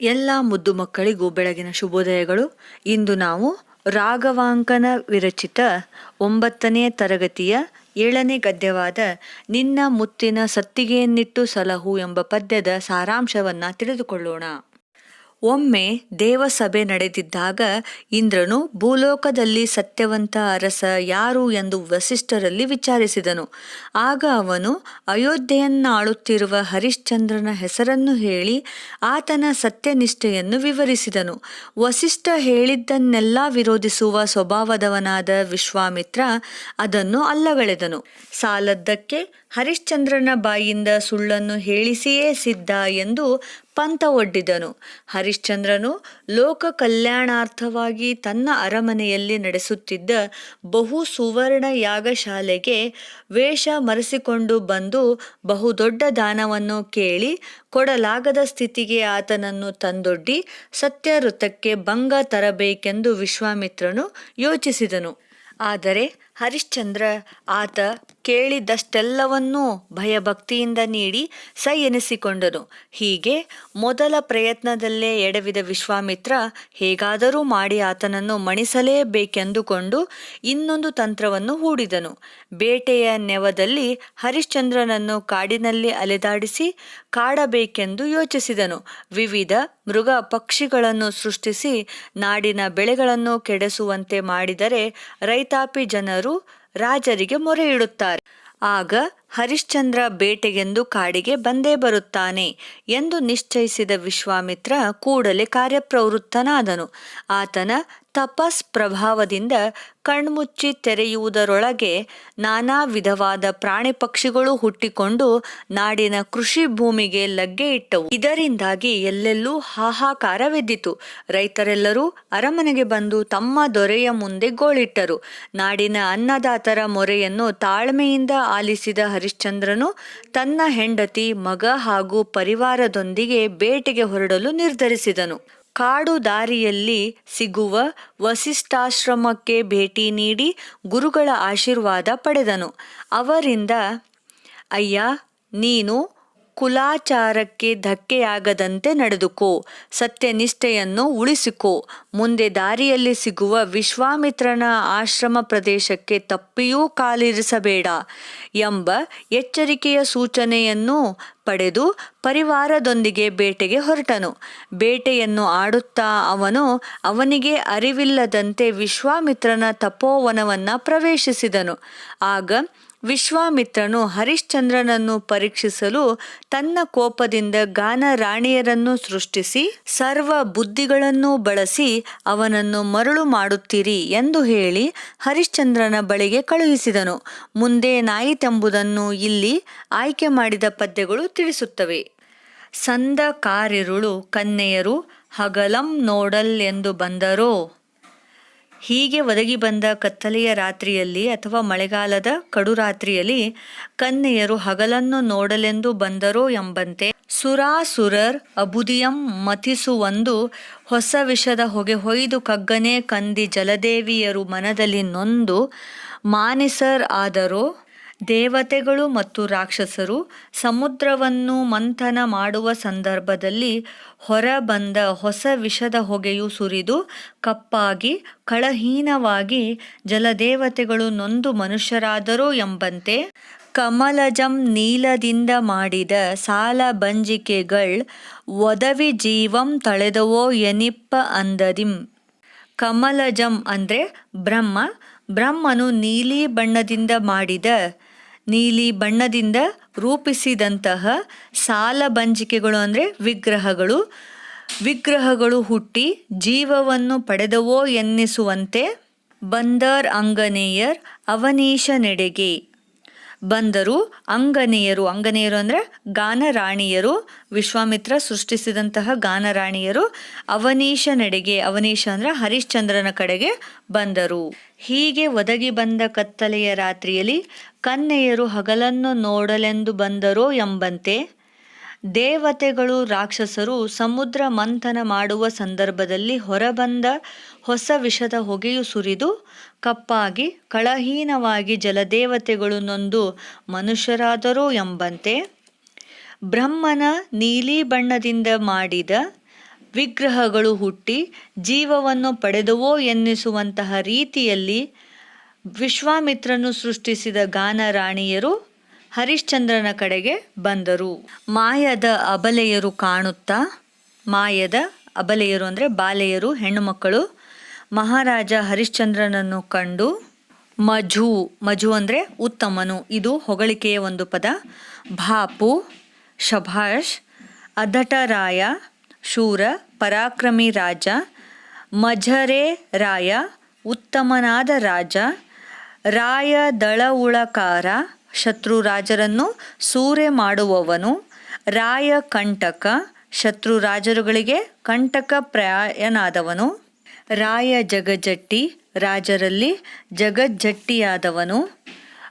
ಎಲ್ಲ ಮುದ್ದು ಮಕ್ಕಳಿಗೂ ಬೆಳಗಿನ ಶುಭೋದಯಗಳು. ಇಂದು ನಾವು ರಾಘವಾಂಕನ ವಿರಚಿತ ಒಂಬತ್ತನೇ ತರಗತಿಯ ಏಳನೇ ಗದ್ಯವಾದ ನಿನ್ನ ಮುತ್ತಿನ ಸತ್ತಿಗೆಯನ್ನಿಟ್ಟು ಸಲಹು ಎಂಬ ಪದ್ಯದ ಸಾರಾಂಶವನ್ನು ತಿಳಿದುಕೊಳ್ಳೋಣ. ಒಮ್ಮೆ ದೇವಸಭೆ ನಡೆದಿದ್ದಾಗ ಇಂದ್ರನು ಭೂಲೋಕದಲ್ಲಿ ಸತ್ಯವಂತ ಅರಸ ಯಾರು ಎಂದು ವಸಿಷ್ಠರಲ್ಲಿ ವಿಚಾರಿಸಿದನು. ಆಗ ಅವನು ಅಯೋಧ್ಯೆಯನ್ನಾಳುತ್ತಿರುವ ಹರಿಶ್ಚಂದ್ರನ ಹೆಸರನ್ನು ಹೇಳಿ ಆತನ ಸತ್ಯನಿಷ್ಠೆಯನ್ನು ವಿವರಿಸಿದನು. ವಸಿಷ್ಠ ಹೇಳಿದ್ದನ್ನೆಲ್ಲ ವಿರೋಧಿಸುವ ಸ್ವಭಾವದವನಾದ ವಿಶ್ವಾಮಿತ್ರ ಅದನ್ನು ಅಲ್ಲಗಳೆದನು. ಸಾಲದ್ದಕ್ಕೆ ಹರಿಶ್ಚಂದ್ರನ ಬಾಯಿಂದ ಸುಳ್ಳನ್ನು ಹೇಳಿಸಿಯೇ ಸಿದ್ಧ ಎಂದು ಪಂತ ಒಡ್ಡಿದನು. ಹರಿಶ್ಚಂದ್ರನು ಲೋಕ ಕಲ್ಯಾಣಾರ್ಥವಾಗಿ ತನ್ನ ಅರಮನೆಯಲ್ಲಿ ನಡೆಸುತ್ತಿದ್ದ ಬಹು ಸುವರ್ಣ ಯಾಗಶಾಲೆಗೆ ವೇಷ ಮರೆಸಿಕೊಂಡು ಬಂದು ಬಹುದೊಡ್ಡ ದಾನವನ್ನು ಕೇಳಿ ಕೊಡಲಾಗದ ಸ್ಥಿತಿಗೆ ಆತನನ್ನು ತಂದೊಡ್ಡಿ ಸತ್ಯಋತಕ್ಕೆ ಭಂಗ ತರಬೇಕೆಂದು ವಿಶ್ವಾಮಿತ್ರನು ಯೋಚಿಸಿದನು. ಆದರೆ ಹರಿಶ್ಚಂದ್ರ ಆತ ಕೇಳಿದಷ್ಟೆಲ್ಲವನ್ನೂ ಭಯಭಕ್ತಿಯಿಂದ ನೀಡಿ ಸೈ ಎನಿಸಿಕೊಂಡನು. ಹೀಗೆ ಮೊದಲ ಪ್ರಯತ್ನದಲ್ಲೇ ಎಡವಿದ ವಿಶ್ವಾಮಿತ್ರ ಹೇಗಾದರೂ ಮಾಡಿ ಆತನನ್ನು ಮಣಿಸಲೇಬೇಕೆಂದುಕೊಂಡು ಇನ್ನೊಂದು ತಂತ್ರವನ್ನು ಹೂಡಿದನು. ಬೇಟೆಯ ನೆವದಲ್ಲಿ ಹರಿಶ್ಚಂದ್ರನನ್ನು ಕಾಡಿನಲ್ಲಿ ಅಲೆದಾಡಿಸಿ ಕಾಡಬೇಕೆಂದು ಯೋಚಿಸಿದನು. ವಿವಿಧ ಮೃಗ ಪಕ್ಷಿಗಳನ್ನು ಸೃಷ್ಟಿಸಿ ನಾಡಿನ ಬೆಳೆಗಳನ್ನು ಕೆಡಿಸುವಂತೆ ಮಾಡಿದರೆ ರೈತಾಪಿ ಜನರು ರಾಜರಿಗೆ ಮೊರೆ ಇಡುತ್ತಾರೆ. ಆಗ ಹರಿಶ್ಚಂದ್ರ ಬೇಟೆಗೆಂದು ಕಾಡಿಗೆ ಬಂದೇ ಬರುತ್ತಾನೆ ಎಂದು ನಿಶ್ಚಯಿಸಿದ ವಿಶ್ವಾಮಿತ್ರ ಕೂಡಲೇ ಕಾರ್ಯಪ್ರವೃತ್ತನಾದನು. ಆತನ ತಪಸ್ ಪ್ರಭಾವದಿಂದ ಕಣ್ಮುಚ್ಚಿ ತೆರೆಯುವುದರೊಳಗೆ ನಾನಾ ವಿಧವಾದ ಪ್ರಾಣಿ ಪಕ್ಷಿಗಳು ಹುಟ್ಟಿಕೊಂಡು ನಾಡಿನ ಕೃಷಿ ಭೂಮಿಗೆ ಲಗ್ಗೆ ಇಟ್ಟವು. ಇದರಿಂದಾಗಿ ಎಲ್ಲೆಲ್ಲೂ ಹಾಹಾಕಾರವೆದ್ದಿತು. ರೈತರೆಲ್ಲರೂ ಅರಮನೆಗೆ ಬಂದು ತಮ್ಮ ದೊರೆಯ ಮುಂದೆ ಗೋಳಿಟ್ಟರು. ನಾಡಿನ ಅನ್ನದಾತರ ಮೊರೆಯನ್ನು ತಾಳ್ಮೆಯಿಂದ ಆಲಿಸಿದ ಹರಿಶ್ಚಂದ್ರನು ತನ್ನ ಹೆಂಡತಿ, ಮಗ ಹಾಗೂ ಪರಿವಾರದೊಂದಿಗೆ ಬೇಟೆಗೆ ಹೊರಡಲು ನಿರ್ಧರಿಸಿದನು. ಕಾಡು ದಾರಿಯಲ್ಲಿ ಸಿಗುವ ವಸಿಷ್ಠಾಶ್ರಮಕ್ಕೆ ಭೇಟಿ ನೀಡಿ ಗುರುಗಳ ಆಶೀರ್ವಾದ ಪಡೆದನು. ಅವರಿಂದ, ಅಯ್ಯ, ನೀನು ಕುಲಾಚಾರಕ್ಕೆ ಧಕ್ಕೆಯಾಗದಂತೆ ನಡೆದುಕೋ, ಸತ್ಯನಿಷ್ಠೆಯನ್ನು ಉಳಿಸಿಕೋ. ಮುಂದೆ ದಾರಿಯಲ್ಲಿ ಸಿಗುವ ವಿಶ್ವಾಮಿತ್ರನ ಆಶ್ರಮ ಪ್ರದೇಶಕ್ಕೆ ತಪ್ಪಿಯೂ ಕಾಲಿರಿಸಬೇಡ ಎಂಬ ಎಚ್ಚರಿಕೆಯ ಸೂಚನೆಯನ್ನು ಪಡೆದು ಪರಿವಾರದೊಂದಿಗೆ ಬೇಟೆಗೆ ಹೊರಟನು. ಬೇಟೆಯನ್ನು ಆಡುತ್ತಾ ಅವನು ಅವನಿಗೆ ಅರಿವಿಲ್ಲದಂತೆ ವಿಶ್ವಾಮಿತ್ರನ ತಪೋವನವನ್ನ ಪ್ರವೇಶಿಸಿದನು. ಆಗ ವಿಶ್ವಾಮಿತ್ರನು ಹರಿಶ್ಚಂದ್ರನನ್ನು ಪರೀಕ್ಷಿಸಲು ತನ್ನ ಕೋಪದಿಂದ ಗಾನ ರಾಣಿಯರನ್ನು ಸೃಷ್ಟಿಸಿ ಸರ್ವ ಬುದ್ಧಿಗಳನ್ನು ಬಳಸಿ ಅವನನ್ನು ಮರಳು ಮಾಡುತ್ತೀರಿ ಎಂದು ಹೇಳಿ ಹರಿಶ್ಚಂದ್ರನ ಬಳಿಗೆ ಕಳುಹಿಸಿದನು. ಮುಂದೆ ನಾಯಿತೆಂಬುದನ್ನು ಇಲ್ಲಿ ಆಯ್ಕೆ ಮಾಡಿದ ಪದ್ಯಗಳು ತಿಳಿಸುತ್ತವೆ. ಸಂದ ಕಾರಿರುಳು ಕನ್ನೆಯರು ಹಗಲಂ ನೋಡಲ್ ಎಂದು ಬಂದರೋ ಹೀಗೆ ಒದಗಿ ಬಂದ ಕತ್ತಲೆಯ ರಾತ್ರಿಯಲ್ಲಿ ಅಥವಾ ಮಳೆಗಾಲದ ಕಡುರಾತ್ರಿಯಲ್ಲಿ ಕನ್ಯೆಯರು ಹಗಲನ್ನು ನೋಡಲೆಂದು ಬಂದರೋ ಎಂಬಂತೆ ಸುರಾಸುರರ್ ಅಬುದಿಯಂ ಮತಿಸುವಂದು ಹೊಸ ವಿಷದ ಹೊಗೆ ಹೊಯ್ದು ಕಗ್ಗನೆ ಕಂದಿ ಜಲದೇವಿಯರು ಮನದಲ್ಲಿ ನೊಂದು ಮಾನಿಸರ್ ಆದರೋ ದೇವತೆಗಳು ಮತ್ತು ರಾಕ್ಷಸರು ಸಮುದ್ರವನ್ನು ಮಂಥನ ಮಾಡುವ ಸಂದರ್ಭದಲ್ಲಿ ಹೊರಬಂದ ಹೊಸ ವಿಷದ ಹೊಗೆಯು ಸುರಿದು ಕಪ್ಪಾಗಿ ಕಳಹೀನವಾಗಿ ಜಲದೇವತೆಗಳು ನೊಂದು ಮನುಷ್ಯರಾದರೂ ಎಂಬಂತೆ ಕಮಲಜಂ ನೀಲದಿಂದ ಮಾಡಿದ ಸಾಲ ಬಂಜಿಕೆಗಳ್ ಒದವಿ ಜೀವಂ ತಳೆದವೋ ಎನಿಪ್ಪ ಅಂದದಿಂ. ಕಮಲಜಂ ಅಂದರೆ ಬ್ರಹ್ಮ, ಬ್ರಹ್ಮನು ನೀಲಿ ಬಣ್ಣದಿಂದ ಮಾಡಿದ ನೀಲಿ ಬಣ್ಣದಿಂದ ರೂಪಿಸಿದಂತಹ ಸಾಲ ಬಂಜಿಕೆಗಳು ಅಂದರೆ ವಿಗ್ರಹಗಳು. ವಿಗ್ರಹಗಳು ಹುಟ್ಟಿ ಜೀವವನ್ನು ಪಡೆದವೋ ಎನ್ನಿಸುವಂತೆ ಬಂದರ್ ಅಂಗನೇಯರ್ ಅವನೀಶ ನೆಡೆಗೆ. ಬಂದರು ಅಂಗನೇಯರು. ಅಂಗನೇಯರು ಅಂದರೆ ಗಾನರಾಣಿಯರು. ವಿಶ್ವಾಮಿತ್ರ ಸೃಷ್ಟಿಸಿದಂತಹ ಗಾನರಾಣಿಯರು ಅವನೀಶ ನೆಡೆಗೆ. ಅವನೀಶ ಅಂದರೆ ಹರಿಶ್ಚಂದ್ರನ ಕಡೆಗೆ ಬಂದರು. ಹೀಗೆ ಒದಗಿ ಬಂದ ಕತ್ತಲೆಯ ರಾತ್ರಿಯಲ್ಲಿ ಕನ್ಯೆಯರು ಹಗಲನ್ನು ನೋಡಲೆಂದು ಬಂದರೋ ಎಂಬಂತೆ ದೇವತೆಗಳು ರಾಕ್ಷಸರು ಸಮುದ್ರ ಮಂಥನ ಮಾಡುವ ಸಂದರ್ಭದಲ್ಲಿ ಹೊರಬಂದ ಹೊಸ ವಿಷದ ಹೊಗೆಯು ಸುರಿದು ಕಪ್ಪಾಗಿ ಕಳಹೀನವಾಗಿ ಜಲದೇವತೆಗಳು ನೊಂದು ಮನುಷ್ಯರಾದರೋ ಎಂಬಂತೆ ಬ್ರಹ್ಮನ ನೀಲಿ ಬಣ್ಣದಿಂದ ಮಾಡಿದ ವಿಗ್ರಹಗಳು ಹುಟ್ಟಿ ಜೀವವನ್ನು ಪಡೆದವೋ ಎನ್ನಿಸುವಂತಹ ರೀತಿಯಲ್ಲಿ ವಿಶ್ವಾಮಿತ್ರನು ಸೃಷ್ಟಿಸಿದ ಗಾನ ರಾಣಿಯರು ಹರಿಶ್ಚಂದ್ರನ ಕಡೆಗೆ ಬಂದರು. ಮಾಯದ ಅಬಲೆಯರು ಕಾಣುತ್ತಾ, ಮಾಯದ ಅಬಲೆಯರು ಅಂದರೆ ಬಾಲೆಯರು ಹೆಣ್ಣು ಮಕ್ಕಳು ಮಹಾರಾಜ ಹರಿಶ್ಚಂದ್ರನನ್ನು ಕಂಡು ಮಜು ಮಜು ಅಂದರೆ ಉತ್ತಮನು. ಇದು ಹೊಗಳಿಕೆಯ ಒಂದು ಪದ. ಭಾಪು, ಶಭಾಷ್ ಅಧಟರಾಯ ಶೂರ, ಪರಾಕ್ರಮಿ ರಾಜ, ಮಝರೆ ರಾಯ, ಉತ್ತಮನಾದ ರಾಜ ರಾಯ ದಳವುಳಕಾರ ಶತ್ರು ರಾಜರನ್ನು ಸೂರೆ ಮಾಡುವವನು ರಾಯ ಕಂಟಕ ಶತ್ರು ರಾಜರುಗಳಿಗೆ ಕಂಟಕ ಪ್ರಾಯನಾದವನು ರಾಯ ಜಗಜಟ್ಟಿ ರಾಜರಲ್ಲಿ ಜಗಜ್ಜಟ್ಟಿಯಾದವನು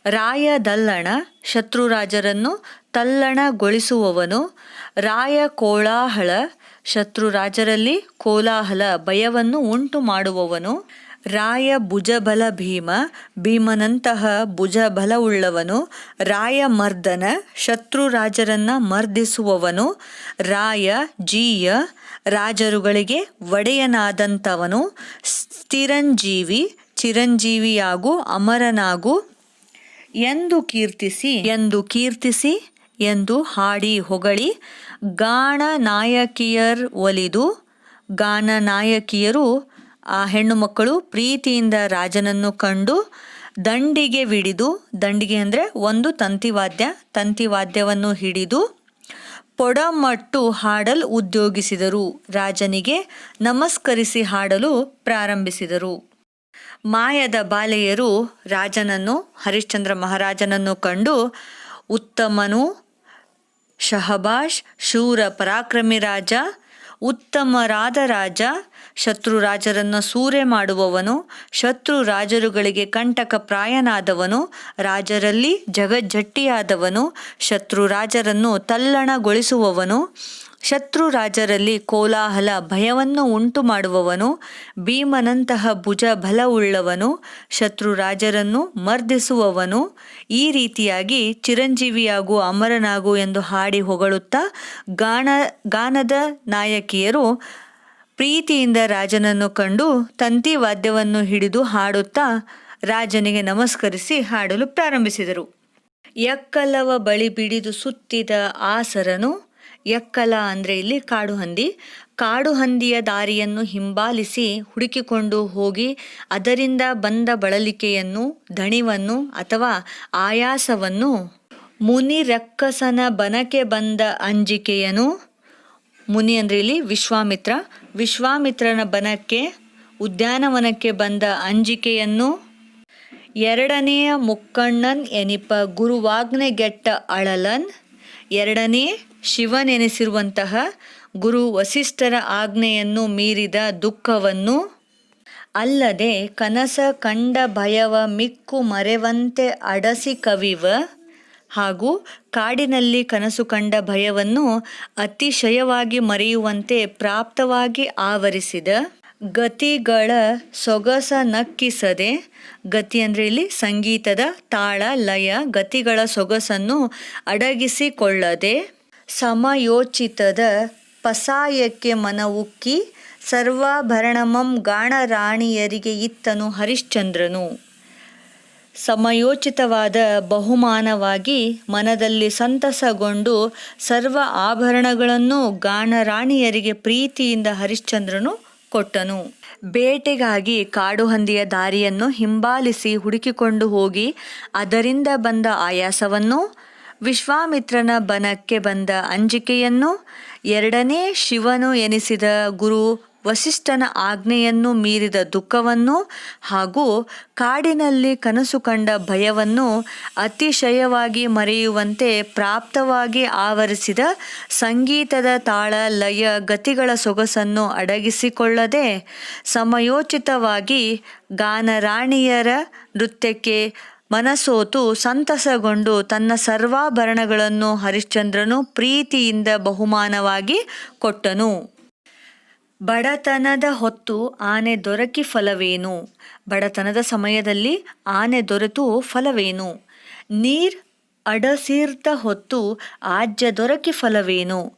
ರಾಯ ದಲ್ಲಣ ಶತ್ರು ರಾಜರನ್ನು ತಲ್ಲಣಗೊಳಿಸುವವನು ರಾಯ ಕೋಲಾಹಲ ಶತ್ರು ರಾಜರಲ್ಲಿ ಕೋಲಾಹಲ ಭಯವನ್ನು ಉಂಟು ಮಾಡುವವನು ರಾಯ ಭುಜಬಲ ಭೀಮ ಭೀಮನಂತಹ ಭುಜಬಲವುಳ್ಳವನು ರಾಯ ಮರ್ದನ ಶತ್ರು ರಾಜರನ್ನ ಮರ್ದಿಸುವವನು, ರಾಯ, ಜೀಯ ರಾಜರುಗಳಿಗೆ ಒಡೆಯನಾದಂಥವನು, ಸ್ಥಿರಂಜೀವಿ, ಚಿರಂಜೀವಿಯಾಗು ಅಮರನಾಗು ಎಂದು ಕೀರ್ತಿಸಿ ಎಂದು ಕೀರ್ತಿಸಿ, ಎಂದು ಹಾಡಿ ಹೊಗಳಿ ಗಾಣ ನಾಯಕಿಯರ್ ಒಲಿದು ಗಾನ ನಾಯಕಿಯರು ಆ ಹೆಣ್ಣು ಮಕ್ಕಳು ಪ್ರೀತಿಯಿಂದ ರಾಜನನ್ನು ಕಂಡು ದಂಡಿಗೆ ವಿಡಿದು ದಂಡಿಗೆ ಅಂದರೆ ಒಂದು ತಂತಿವಾದ್ಯ, ತಂತಿವಾದ್ಯವನ್ನು ಹಿಡಿದು ಪೊಡಮಟ್ಟು ಹಾಡಲು ಉದ್ಯೋಗಿಸಿದರು. ರಾಜನಿಗೆ ನಮಸ್ಕರಿಸಿ ಹಾಡಲು ಪ್ರಾರಂಭಿಸಿದರು. ಮಾಯದ ಬಾಲೆಯರು ರಾಜನನ್ನು, ಹರಿಶ್ಚಂದ್ರ ಮಹಾರಾಜನನ್ನು ಕಂಡು ಉತ್ತಮನು, ಶಹಬಾಷ್, ಶೂರ ಪರಾಕ್ರಮಿ ರಾಜ, ಉತ್ತಮರಾದ ರಾಜ ಶತ್ರು ರಾಜರನ್ನು ಸೂರೆ ಮಾಡುವವನು, ಶತ್ರು ರಾಜರುಗಳಿಗೆ ಕಂಟಕ ಪ್ರಾಯನಾದವನು, ರಾಜರಲ್ಲಿ ಜಗಜ್ಜಟ್ಟಿಯಾದವನು, ಶತ್ರು ರಾಜರನ್ನು ತಲ್ಲಣಗೊಳಿಸುವವನು, ಶತ್ರು ರಾಜರಲ್ಲಿ ಕೋಲಾಹಲ, ಭಯವನ್ನು ಉಂಟು ಮಾಡುವವನು ಭೀಮನಂತಹ ಭುಜ ಬಲವುಳ್ಳವನು, ಶತ್ರು ರಾಜರನ್ನು ಮರ್ದಿಸುವವನು, ಈ ರೀತಿಯಾಗಿ ಚಿರಂಜೀವಿಯಾಗು, ಅಮರನಾಗು ಎಂದು ಹಾಡಿ ಹೊಗಳುತ್ತಾ ಗಾನ ಗಾನದ ನಾಯಕಿಯರು ಪ್ರೀತಿಯಿಂದ ರಾಜನನ್ನು ಕಂಡು ತಂತಿ ವಾದ್ಯವನ್ನು ಹಿಡಿದು ಹಾಡುತ್ತಾ ರಾಜನಿಗೆ ನಮಸ್ಕರಿಸಿ ಹಾಡಲು ಪ್ರಾರಂಭಿಸಿದರು. ಎಕ್ಕಲವ ಬಳಿ ಬಿಡಿದು ಸುತ್ತಿದ ಆಸರನು ಎಕ್ಕಲ ಅಂದರೆ ಇಲ್ಲಿ ಕಾಡು ಹಂದಿ, ಕಾಡು ಹಂದಿಯ ದಾರಿಯನ್ನು ಹಿಂಬಾಲಿಸಿ ಹುಡುಕಿಕೊಂಡು ಹೋಗಿ ಅದರಿಂದ ಬಂದ ಬಳಲಿಕೆಯನ್ನು, ದಣಿವನ್ನು ಅಥವಾ ಆಯಾಸವನ್ನು ಮುನಿ ರಕ್ಕಸನ ಬನಕ್ಕೆ ಬಂದ ಅಂಜಿಕೆಯನು ಮುನಿ ಅಂದರೆ ಇಲ್ಲಿ ವಿಶ್ವಾಮಿತ್ರ. ವಿಶ್ವಾಮಿತ್ರನ ಬನಕ್ಕೆ, ಉದ್ಯಾನವನಕ್ಕೆ ಬಂದ ಅಂಜಿಕೆಯನ್ನು ಎರಡನೆಯ ಮುಕ್ಕಣ್ಣನ್ ಎನಿಪ ಗುರುವಾಗ್ನೆಗೆಟ್ಟ ಅಳಲನ್, ಎರಡನೇ ಶಿವನೆನಿಸಿರುವಂತಹ ಗುರು ವಸಿಷ್ಠರ ಆಜ್ಞೆಯನ್ನು ಮೀರಿದ ದುಃಖವನ್ನು ಅಲ್ಲದೆ ಕನಸ ಕಂಡ ಭಯವ ಮಿಕ್ಕು ಮರೆವಂತೆ ಅಡಸಿ ಕವಿವ ಹಾಗೂ ಕಾಡಿನಲ್ಲಿ ಕನಸು ಕಂಡ ಭಯವನ್ನು ಅತಿಶಯವಾಗಿ ಮರೆಯುವಂತೆ ಪ್ರಾಪ್ತವಾಗಿ ಆವರಿಸಿದ ಗತಿಗಳ ಸೊಗಸ ನಕ್ಕಿಸದೆ, ಗತಿ ಅಂದರೆ ಇಲ್ಲಿ ಸಂಗೀತದ ತಾಳ, ಲಯ, ಗತಿಗಳ ಸೊಗಸನ್ನು ಅಡಗಿಸಿಕೊಳ್ಳದೆ, ಸಮಯೋಚಿತದ ಪಸಾಯಕ್ಕೆ ಮನವುಕ್ಕಿ ಸರ್ವಾಭರಣಮಂ ಗಾಣರಾಣಿಯರಿಗೆ ಇತ್ತನು ಹರಿಶ್ಚಂದ್ರನು. ಸಮಯೋಚಿತವಾದ ಬಹುಮಾನವಾಗಿ ಮನದಲ್ಲಿ ಸಂತಸಗೊಂಡು ಸರ್ವ ಆಭರಣಗಳನ್ನು ಗಾಣರಾಣಿಯರಿಗೆ ಪ್ರೀತಿಯಿಂದ ಹರಿಶ್ಚಂದ್ರನು ಕೊಟ್ಟನು. ಬೇಟೆಗಾಗಿ ಕಾಡು ಹಂದಿಯ ದಾರಿಯನ್ನು ಹಿಂಬಾಲಿಸಿ ಹುಡುಕಿಕೊಂಡು ಹೋಗಿ ಅದರಿಂದ ಬಂದ ಆಯಾಸವನ್ನು, ವಿಶ್ವಾಮಿತ್ರನ ಬನಕ್ಕೆ ಬಂದ ಅಂಜಿಕೆಯನ್ನು, ಎರಡನೇ ಶಿವನು ಎನಿಸಿದ ಗುರು ವಸಿಷ್ಠನ ಆಜ್ಞೆಯನ್ನು ಮೀರಿದ ದುಃಖವನ್ನು ಹಾಗೂ ಕಾಡಿನಲ್ಲಿ ಕನಸು ಕಂಡ ಭಯವನ್ನು ಅತಿಶಯವಾಗಿ ಮರೆಯುವಂತೆ ಪ್ರಾಪ್ತವಾಗಿ ಆವರಿಸಿದ ಸಂಗೀತದ ತಾಳ ಲಯ ಗತಿಗಳ ಸೊಗಸನ್ನು ಅಡಗಿಸಿಕೊಳ್ಳದೆ ಸಮಯೋಚಿತವಾಗಿ ಗಾನರಾಣಿಯರ ನೃತ್ಯಕ್ಕೆ ಮನಸೋತು ಸಂತಸಗೊಂಡು ತನ್ನ ಸರ್ವಾಭರಣಗಳನ್ನು ಹರಿಶ್ಚಂದ್ರನು ಪ್ರೀತಿಯಿಂದ ಬಹುಮಾನವಾಗಿ ಕೊಟ್ಟನು. ಬಡತನದ ಹೊತ್ತು ಆನೆ ದೊರಕಿ ಫಲವೇನು? ಬಡತನದ ಸಮಯದಲ್ಲಿ ಆನೆ ದೊರೆತು ಫಲವೇನು? ನೀರ್ ಅಡಸೀರ್ತ ಹೊತ್ತು ಆಜ್ಯ ದೊರಕಿ ಫಲವೇನು?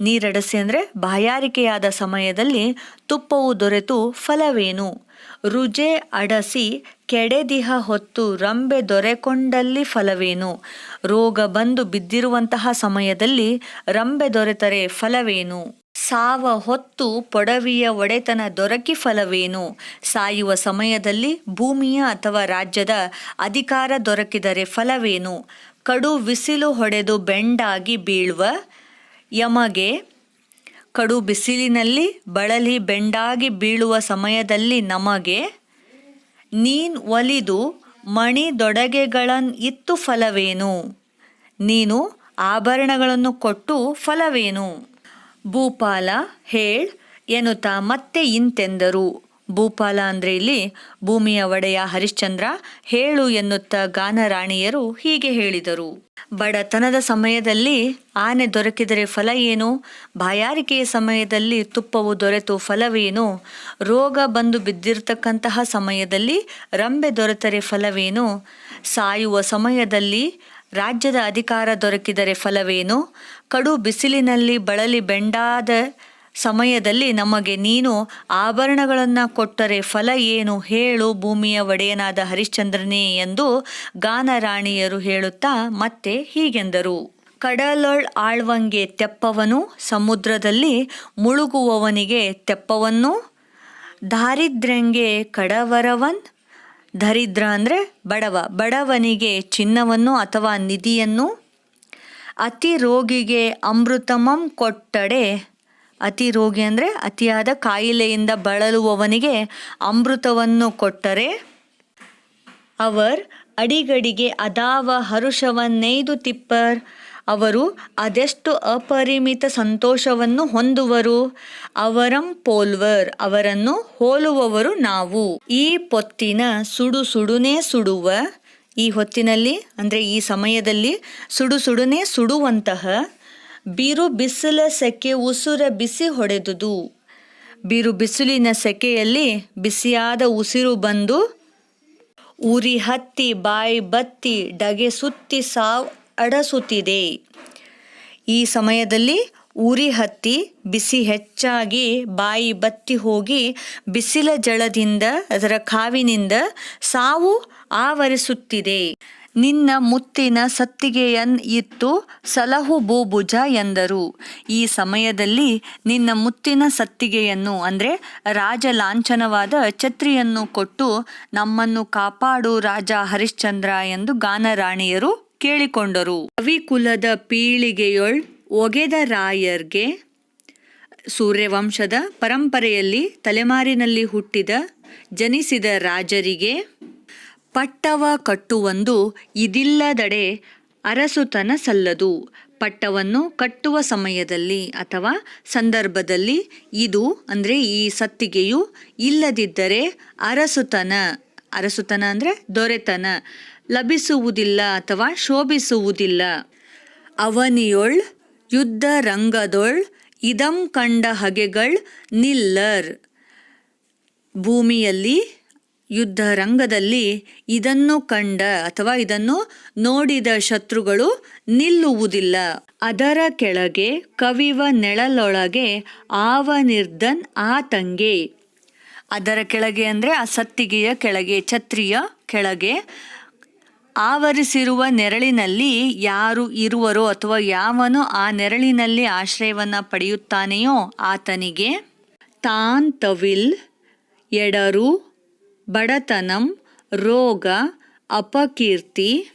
ನೀರಡಸಿ ಅಂದರೆ ಬಾಯಾರಿಕೆಯಾದ ಸಮಯದಲ್ಲಿ ತುಪ್ಪವು ದೊರೆತು ಫಲವೇನು? ರುಜೆ ಅಡಸಿ ಕೆಡೆದಿಹ ಹೊತ್ತು ರಂಬೆ ದೊರೆಕೊಂಡಲ್ಲಿ ಫಲವೇನು? ರೋಗ ಬಂದು ಬಿದ್ದಿರುವಂತಹ ಸಮಯದಲ್ಲಿ ರಂಬೆ ದೊರೆತರೆ ಫಲವೇನು? ಸಾವ ಹೊತ್ತು ಪೊಡವಿಯ ಒಡೆತನ ದೊರಕಿ ಫಲವೇನು? ಸಾಯುವ ಸಮಯದಲ್ಲಿ ಭೂಮಿಯ ಅಥವಾ ರಾಜ್ಯದ ಅಧಿಕಾರ ದೊರಕಿದರೆ ಫಲವೇನು? ಕಡು ಬಿಸಿಲು ಹೊಡೆದು ಬೆಂಡಾಗಿ ಬೀಳುವ ಯಮಗೆ ಕಡು ಬಿಸಿಲಿನಲ್ಲಿ ಬಳಲಿ ಬೆಂಡಾಗಿ ಬೀಳುವ ಸಮಯದಲ್ಲಿ ನಮಗೆ ನೀನ್ ಒಲಿದು ಮಣಿದೊಡಗೆಗಳನ್ ಇತ್ತು ಫಲವೇನು? ನೀನು ಆಭರಣಗಳನ್ನು ಕೊಟ್ಟು ಫಲವೇನು? ಭೂಪಾಲ ಹೇಳ್ ಎನ್ನುತ್ತಾ ಮತ್ತೆ ಇಂತೆಂದರು. ಭೂಪಾಲ ಅಂದರೆ ಇಲ್ಲಿ ಭೂಮಿಯ ಒಡೆಯ ಹರಿಶ್ಚಂದ್ರ ಹೇಳು ಎನ್ನುತ್ತಾ ಗಾನರಾಣಿಯರು ಹೀಗೆ ಹೇಳಿದರು. ಬಡತನದ ಸಮಯದಲ್ಲಿ ಆನೆ ದೊರಕಿದರೆ ಫಲ ಏನು? ಬಾಯಾರಿಕೆಯ ಸಮಯದಲ್ಲಿ ತುಪ್ಪವು ದೊರೆತು ಫಲವೇನು? ರೋಗ ಬಂದು ಬಿದ್ದಿರತಕ್ಕಂತಹ ಸಮಯದಲ್ಲಿ ರಂಬೆ ದೊರೆತರೆ ಫಲವೇನು? ಸಾಯುವ ಸಮಯದಲ್ಲಿ ರಾಜ್ಯದ ಅಧಿಕಾರ ದೊರಕಿದರೆ ಫಲವೇನು? ಕಡು ಬಿಸಿಲಿನಲ್ಲಿ ಬಳಲಿ ಬೆಂಡಾದ ಸಮಯದಲ್ಲಿ ನಮಗೆ ನೀನು ಆಭರಣಗಳನ್ನು ಕೊಟ್ಟರೆ ಫಲ ಏನು? ಹೇಳು ಭೂಮಿಯ ಒಡೆಯನಾದ ಹರಿಶ್ಚಂದ್ರನೇ ಎಂದು ಗಾನರಾಣಿಯರು ಹೇಳುತ್ತಾ ಮತ್ತೆ ಹೀಗೆಂದರು. ಕಡಲೊಳ್ ಆಳ್ವಂಗೆ ತೆಪ್ಪವನು, ಸಮುದ್ರದಲ್ಲಿ ಮುಳುಗುವವನಿಗೆ ತೆಪ್ಪವನ್ನು, ದಾರಿದ್ರ್ಯಂಗೆ ಕಡವರವನ್ ದರಿದ್ರ ಅಂದರೆ ಬಡವ. ಬಡವನಿಗೆ ಚಿನ್ನವನ್ನು ಅಥವಾ ನಿಧಿಯನ್ನು ಅತಿ ರೋಗಿಗೆ ಅಮೃತಮಂ ಕೊಟ್ಟಡೆ. ಅತಿ ರೋಗಿ ಅಂದರೆ ಅತಿಯಾದ ಕಾಯಿಲೆಯಿಂದ ಬಳಲುವವನಿಗೆ ಅಮೃತವನ್ನು ಕೊಟ್ಟರೆ. ಅವರ್ ಅಡಿಗಡಿಗೆ ಅದಾವ ಹರುಷವನ್ನೈದು ತಿಪ್ಪರ್. ಅವರು ಅದೆಷ್ಟು ಅಪರಿಮಿತ ಸಂತೋಷವನ್ನು ಹೊಂದುವರು? ಅವರಂ ಪೋಲ್ವರ್, ಅವರನ್ನು ಹೋಲುವವರು ನಾವು. ಈ ಪೊತ್ತಿನ ಸುಡು ಸುಡುನೇ ಸುಡುವ, ಈ ಹೊತ್ತಿನಲ್ಲಿ, ಅಂದರೆ ಈ ಸಮಯದಲ್ಲಿ ಸುಡು ಸುಡುನೇ ಸುಡುವಂತಹ ಬಿರು ಬಿಸಿಲ ಸೆಕೆ ಉಸುರ ಬಿಸಿ ಹೊಡೆದುದು. ಬಿರು ಬಿಸಿಲಿನ ಸೆಕೆಯಲ್ಲಿ ಬಿಸಿಯಾದ ಉಸಿರು ಬಂದು ಉರಿ ಹತ್ತಿ, ಬಾಯಿ ಬತ್ತಿ, ಡಗೆ ಸುತ್ತಿ ಸಾವ್ ಅಡಸುತ್ತಿದೆ. ಈ ಸಮಯದಲ್ಲಿ ಉರಿ ಹತ್ತಿ ಬಿಸಿ ಹೆಚ್ಚಾಗಿ ಬಾಯಿ ಬತ್ತಿ ಹೋಗಿ ಬಿಸಿಲ ಜಳದಿಂದ ಅದರ ಕಾವಿನಿಂದ ಸಾವು ಆವರಿಸುತ್ತಿದೆ. ನಿನ್ನ ಮುತ್ತಿನ ಸತ್ತಿಗೆಯನ್ ಇತ್ತು ಸಲಹು ಭೂಭುಜ ಎಂದರು. ಈ ಸಮಯದಲ್ಲಿ ನಿನ್ನ ಮುತ್ತಿನ ಸತ್ತಿಗೆಯನ್ನು ಅಂದರೆ ರಾಜ ಲಾಂಛನವಾದ ಛತ್ರಿಯನ್ನು ಕೊಟ್ಟು ನಮ್ಮನ್ನು ಕಾಪಾಡು ರಾಜ ಹರಿಶ್ಚಂದ್ರ ಎಂದು ಗಾನರಾಣಿಯರು ಕೇಳಿಕೊಂಡರು. ಕವಿಕುಲದ ಪೀಳಿಗೆಯೊಳ್ ಒಗೆದ ರಾಯರ್ಗೆ ಸೂರ್ಯವಂಶದ ಪರಂಪರೆಯಲ್ಲಿ ತಲೆಮಾರಿನಲ್ಲಿ ಹುಟ್ಟಿದ ಜನಿಸಿದ ರಾಜರಿಗೆ ಪಟ್ಟವ ಕಟ್ಟುವಂದು ಇದಿಲ್ಲದಡೆ ಅರಸುತನ ಸಲ್ಲದು. ಪಟ್ಟವನ್ನು ಕಟ್ಟುವ ಸಮಯದಲ್ಲಿ ಅಥವಾ ಸಂದರ್ಭದಲ್ಲಿ ಇದು ಅಂದರೆ ಈ ಸತ್ತಿಗೆಯು ಇಲ್ಲದಿದ್ದರೆ ಅರಸುತನ ಅರಸುತನ ಅಂದರೆ ದೊರೆತನ ಲಭಿಸುವುದಿಲ್ಲ ಅಥವಾ ಶೋಭಿಸುವುದಿಲ್ಲ. ಅವನಿಯೊಳ್ ಯುದ್ಧ ರಂಗದೊಳ್ ಇದಂ ಕಂಡ ಹಗೆಗಳ್ ನಿಲ್ಲರ್. ಭೂಮಿಯಲ್ಲಿ ಯುದ್ಧ ರಂಗದಲ್ಲಿ ಇದನ್ನು ಕಂಡ ಅಥವಾ ಇದನ್ನು ನೋಡಿದ ಶತ್ರುಗಳು ನಿಲ್ಲುವುದಿಲ್ಲ. ಅದರ ಕೆಳಗೆ ಕವಿವ ನೆಳಲೊಳಗೆ ಆವ ನಿರ್ಧನ್ ಆತಂಗೆ. ಅದರ ಕೆಳಗೆ ಅಂದರೆ ಆ ಸತ್ತಿಗೆಯ ಕೆಳಗೆ, ಛತ್ರಿಯ ಕೆಳಗೆ ಆವರಿಸಿರುವ ನೆರಳಿನಲ್ಲಿ ಯಾರು ಇರುವರೋ ಅಥವಾ ಯಾವನು ಆ ನೆರಳಿನಲ್ಲಿ ಆಶ್ರಯವನ್ನು ಪಡೆಯುತ್ತಾನೆಯೋ ಆತನಿಗೆ ತಾಂತವಿಲ್ ಎಡರು, ಬಡತನಂ, ರೋಗ, ಅಪಕೀರ್ತಿ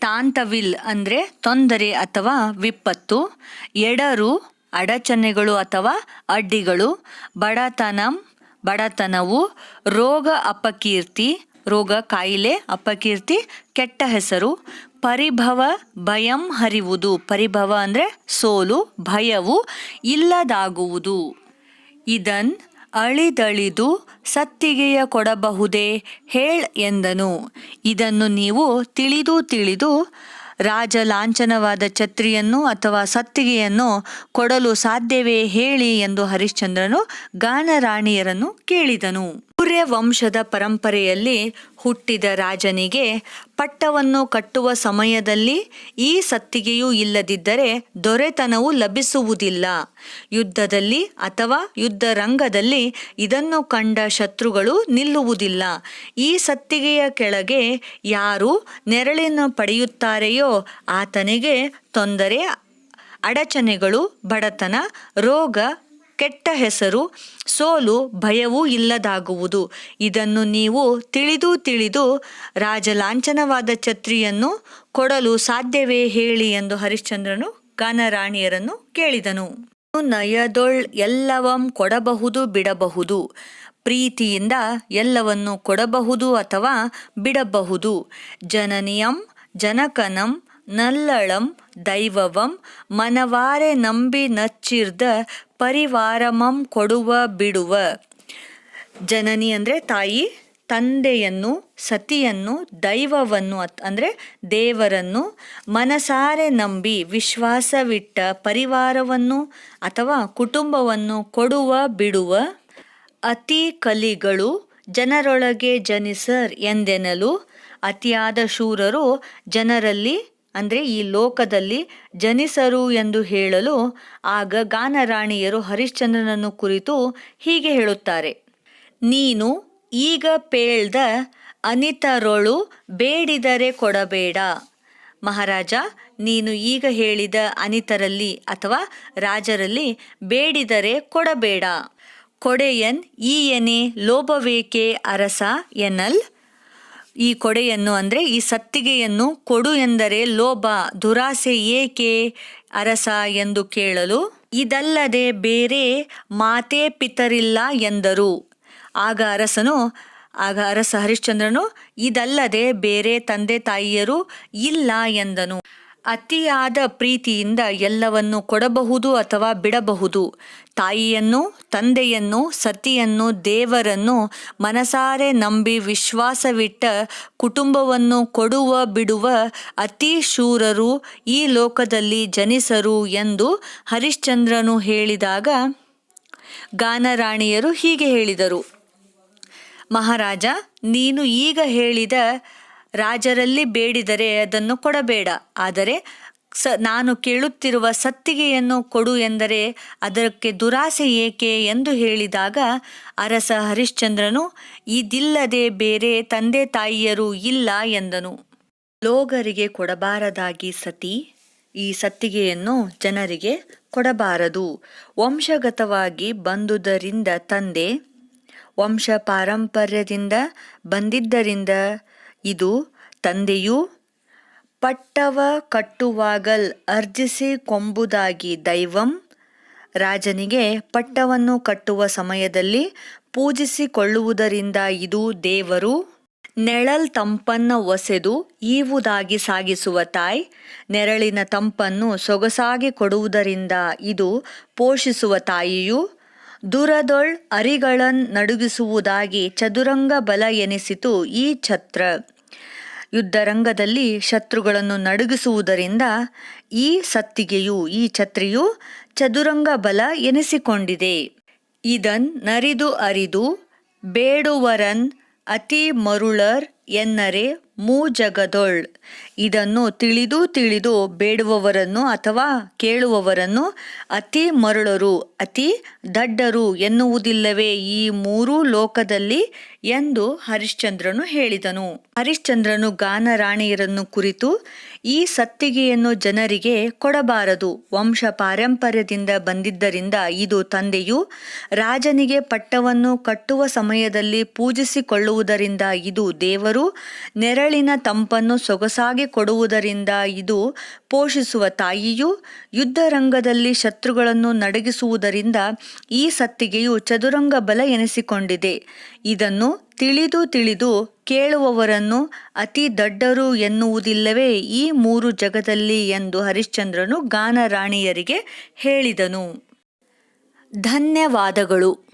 ತಾಂತವಿಲ್ ಅಂದರೆ ತೊಂದರೆ ಅಥವಾ ವಿಪತ್ತು, ಎಡರು, ಅಡಚಣೆಗಳು ಅಥವಾ ಅಡ್ಡಿಗಳು, ಬಡತನಂ, ಬಡತನವು, ರೋಗ, ಅಪಕೀರ್ತಿ ರೋಗ, ಕಾಯಿಲೆ, ಅಪಕೀರ್ತಿ, ಕೆಟ್ಟ ಹೆಸರು, ಪರಿಭವ, ಭಯಂ ಹರಿವುದು. ಪರಿಭವ ಅಂದರೆ ಸೋಲು, ಭಯವು ಇಲ್ಲದಾಗುವುದು. ಇದನ್ ಅಳಿದಳಿದು ಸತ್ತಿಗೆಯ ಕೊಡಬಹುದೇ? ಹೇಳ್ ಎಂದನು. ಇದನ್ನು ನೀವು ತಿಳಿದು ತಿಳಿದು ರಾಜ ಲಾಂಛನವಾದ ಛತ್ರಿಯನ್ನು ಅಥವಾ ಸತ್ತಿಗೆಯನ್ನು ಕೊಡಲು ಸಾಧ್ಯವೇ ಹೇಳಿ ಎಂದು ಹರಿಶ್ಚಂದ್ರನು ಗಾನರಾಣಿಯರನ್ನು ಕೇಳಿದನು. ಸೂರ್ಯ ವಂಶದ ಪರಂಪರೆಯಲ್ಲಿ ಹುಟ್ಟಿದ ರಾಜನಿಗೆ ಪಟ್ಟವನ್ನು ಕಟ್ಟುವ ಸಮಯದಲ್ಲಿ ಈ ಸತ್ತಿಗೆಯೂ ಇಲ್ಲದಿದ್ದರೆ ದೊರೆತನವು ಲಭಿಸುವುದಿಲ್ಲ. ಯುದ್ಧದಲ್ಲಿ ಅಥವಾ ಯುದ್ಧ ರಂಗದಲ್ಲಿ ಇದನ್ನು ಕಂಡ ಶತ್ರುಗಳು ನಿಲ್ಲುವುದಿಲ್ಲ. ಈ ಸತ್ತಿಗೆಯ ಕೆಳಗೆ ಯಾರು ನೆರಳನ್ನು ಪಡೆಯುತ್ತಾರೆಯೋ ಆತನಿಗೆ ತೊಂದರೆ, ಅಡಚಣೆಗಳು, ಬಡತನ, ರೋಗ ಕೆಟ್ಟ ಹೆಸರು, ಸೋಲು, ಭಯವೂ ಇಲ್ಲದಾಗುವುದು. ಇದನ್ನು ನೀವು ತಿಳಿದು ತಿಳಿದು ರಾಜಲಾಂಛನವಾದ ಛತ್ರಿಯನ್ನು ಕೊಡಲು ಸಾಧ್ಯವೇ ಹೇಳಿ ಎಂದು ಹರಿಶ್ಚಂದ್ರನು ಗಾನರಾಣಿಯರನ್ನು ಕೇಳಿದನು. ನಯದೊಳ್ ಎಲ್ಲವಂ ಕೊಡಬಹುದು ಬಿಡಬಹುದು. ಪ್ರೀತಿಯಿಂದ ಎಲ್ಲವನ್ನು ಕೊಡಬಹುದು ಅಥವಾ ಬಿಡಬಹುದು. ಜನನಿಯಂ, ಜನಕನಂ, ನಲ್ಲಳಂ, ದೈವವಂ, ಮನವಾರೆ ನಂಬಿ ನಚ್ಚಿರ್ದ ಪರಿವಾರಮಂ ಕೊಡುವ ಬಿಡುವ. ಜನನಿ ಅಂದರೆ ತಾಯಿ, ತಂದೆಯನ್ನು, ಸತಿಯನ್ನು, ದೈವವನ್ನು ಅಂದರೆ ದೇವರನ್ನು, ಮನಸಾರೆ ನಂಬಿ ವಿಶ್ವಾಸವಿಟ್ಟ ಪರಿವಾರವನ್ನು ಅಥವಾ ಕುಟುಂಬವನ್ನು ಕೊಡುವ ಬಿಡುವ ಅತಿ ಕಲಿಗಳು ಜನರೊಳಗೆ ಜನಿಸರ್ ಎಂದೆನಲು ಅತಿಯಾದ ಶೂರರು ಜನರಲ್ಲಿ ಅಂದರೆ ಈ ಲೋಕದಲ್ಲಿ ಜನಿಸರು ಎಂದು ಹೇಳಲು ಆಗ ಗಾನರಾಣಿಯರು ಹರಿಶ್ಚಂದ್ರನನ್ನು ಕುರಿತು ಹೀಗೆ ಹೇಳುತ್ತಾರೆ. ನೀನು ಈಗ ಪೇಳ್ದ ಅನಿತರೊಳು ಬೇಡಿದರೆ ಕೊಡಬೇಡ. ಮಹಾರಾಜ, ನೀನು ಈಗ ಹೇಳಿದ ಅನಿತರಲ್ಲಿ ಅಥವಾ ರಾಜರಲ್ಲಿ ಬೇಡಿದರೆ ಕೊಡಬೇಡ. ಕೊಡೆಯನ್ ಈಯನೆ ಲೋಭವೇಕೆ ಅರಸ ಎನ್ನಲ್? ಈ ಕೊಡೆಯನ್ನು ಅಂದರೆ ಈ ಸತ್ತಿಗೆಯನ್ನು ಕೊಡು ಎಂದರೆ ಲೋಭ, ದುರಾಸೆ ಏಕೆ ಅರಸ ಎಂದು ಕೇಳಲು, ಇದಲ್ಲದೆ ಬೇರೆ ಮಾತೇ ಪಿತರಿಲ್ಲ ಎಂದರು. ಆಗ ಅರಸನು, ಆಗ ಅರಸ ಹರಿಶ್ಚಂದ್ರನು, ಇದಲ್ಲದೆ ಬೇರೆ ತಂದೆ ತಾಯಿಯರು ಇಲ್ಲ ಎಂದನು. ಅತಿಯಾದ ಪ್ರೀತಿಯಿಂದ ಎಲ್ಲವನ್ನು ಕೊಡಬಹುದು ಅಥವಾ ಬಿಡಬಹುದು. ತಾಯಿಯನ್ನು, ತಂದೆಯನ್ನು, ಸತಿಯನ್ನು, ದೇವರನ್ನು ಮನಸಾರೆ ನಂಬಿ ವಿಶ್ವಾಸವಿಟ್ಟ ಕುಟುಂಬವನ್ನು ಕೊಡುವ ಬಿಡುವ ಅತಿ ಶೂರರು ಈ ಲೋಕದಲ್ಲಿ ಜನಿಸರು ಎಂದು ಹರಿಶ್ಚಂದ್ರನು ಹೇಳಿದಾಗ ಗಾನರಾಣಿಯರು ಹೀಗೆ ಹೇಳಿದರು. ಮಹಾರಾಜ, ನೀನು ಈಗ ಹೇಳಿದ ರಾಜರಲ್ಲಿ ಬೇಡಿದರೆ ಅದನ್ನು ಕೊಡಬೇಡ. ಆದರೆ ಸ, ನಾನು ಕೇಳುತ್ತಿರುವ ಸತ್ತಿಗೆಯನ್ನು ಕೊಡು ಎಂದರೆ ಅದಕ್ಕೆ ದುರಾಸೆ ಏಕೆ ಎಂದು ಹೇಳಿದಾಗ ಅರಸ ಹರಿಶ್ಚಂದ್ರನು, ಇದಿಲ್ಲದೆ ಬೇರೆ ತಂದೆ ತಾಯಿಯರು ಇಲ್ಲ ಎಂದನು. ಲೋಗರಿಗೆ ಕೊಡಬಾರದಾಗಿ ಸತಿ, ಈ ಸತ್ತಿಗೆಯನ್ನು ಜನರಿಗೆ ಕೊಡಬಾರದು. ವಂಶಗತವಾಗಿ ಬಂದುದರಿಂದ ತಂದೆ ವಂಶ ಪಾರಂಪರ್ಯದಿಂದ ಬಂದಿದ್ದರಿಂದ ಇದು ತಂದೆಯು ಪಟ್ಟವ ಕಟ್ಟುವಾಗಲ್ ಅರ್ಜಿಸಿ ಕೊಂಬುದಾಗಿ ದೈವಂ, ರಾಜನಿಗೆ ಪಟ್ಟವನ್ನು ಕಟ್ಟುವ ಸಮಯದಲ್ಲಿ ಪೂಜಿಸಿಕೊಳ್ಳುವುದರಿಂದ ಇದು ದೇವರು ನೆಳಲ್ ತಂಪನ್ನ ಒಸೆದು ಈವುದಾಗಿ ಸಾಗಿಸುವ ತಾಯಿ, ನೆರಳಿನ ತಂಪನ್ನು ಸೊಗಸಾಗಿ ಕೊಡುವುದರಿಂದ ಇದು ಪೋಷಿಸುವ ತಾಯಿಯು ದುರದೊಳ್ ಅರಿಗಳನ್ ನಡುಗಿಸುವುದಾಗಿ ಚದುರಂಗ ಬಲ ಎನಿಸಿತು ಈ ಛತ್ರ. ಯುದ್ಧರಂಗದಲ್ಲಿ ಶತ್ರುಗಳನ್ನು ನಡುಗಿಸುವುದರಿಂದ ಈ ಸತ್ತಿಗೆಯು ಈ ಛತ್ರಿಯು ಚದುರಂಗ ಬಲ ಎನಿಸಿಕೊಂಡಿದೆ. ಇದನ್ ನರಿದು ಅರಿದು ಬೇಡುವರನ್ ಅತಿ ಮರುಳರ್ ಎನ್ನರೆ ಮೂ ಜಗದೊಳ್ ಇದನ್ನು ತಿಳಿದು ತಿಳಿದು ಬೇಡುವವರನ್ನು ಅಥವಾ ಕೇಳುವವರನ್ನು ಅತಿ ಮರುಳರು, ಅತಿ ದಡ್ಡರು ಎನ್ನುವುದಿಲ್ಲವೇ ಈ ಮೂರೂ ಲೋಕದಲ್ಲಿ ಎಂದು ಹರಿಶ್ಚಂದ್ರನು ಹೇಳಿದನು. ಹರಿಶ್ಚಂದ್ರನು ಗಾನರಾಣಿಯರನ್ನು ಕುರಿತು ಈ ಸತ್ತಿಗೆಯನ್ನು ಜನರಿಗೆ ಕೊಡಬಾರದು. ವಂಶ ಪಾರಂಪರ್ಯದಿಂದ ಬಂದಿದ್ದರಿಂದ ಇದು ತಂದೆಯು ರಾಜನಿಗೆ ಪಟ್ಟವನ್ನು ಕಟ್ಟುವ ಸಮಯದಲ್ಲಿ ಪೂಜಿಸಿಕೊಳ್ಳುವುದರಿಂದ ಇದು ದೇವರು ನೆರಳಿನ ತಂಪನ್ನು ಸೊಗಸಾಗಿ ಕೊಡುವುದರಿಂದ ಇದು ಪೋಷಿಸುವ ತಾಯಿಯು ಯುದ್ಧರಂಗದಲ್ಲಿ ಶತ್ರುಗಳನ್ನು ನಡಗಿಸುವುದರಿಂದ ಈ ಸತ್ತಿಗೆಯು ಚದುರಂಗ ಬಲ ಎನಿಸಿಕೊಂಡಿದೆ. ಇದನ್ನು ತಿಳಿದು ತಿಳಿದು ಕೇಳುವವರನ್ನು ಅತಿ ದಡ್ಡರು ಎನ್ನುವುದಿಲ್ಲವೇ ಈ ಮೂರು ಜಗದಲ್ಲಿ ಎಂದು ಹರಿಶ್ಚಂದ್ರನು ಗಾನರಾಣಿಯರಿಗೆ ಹೇಳಿದನು. ಧನ್ಯವಾದಗಳು.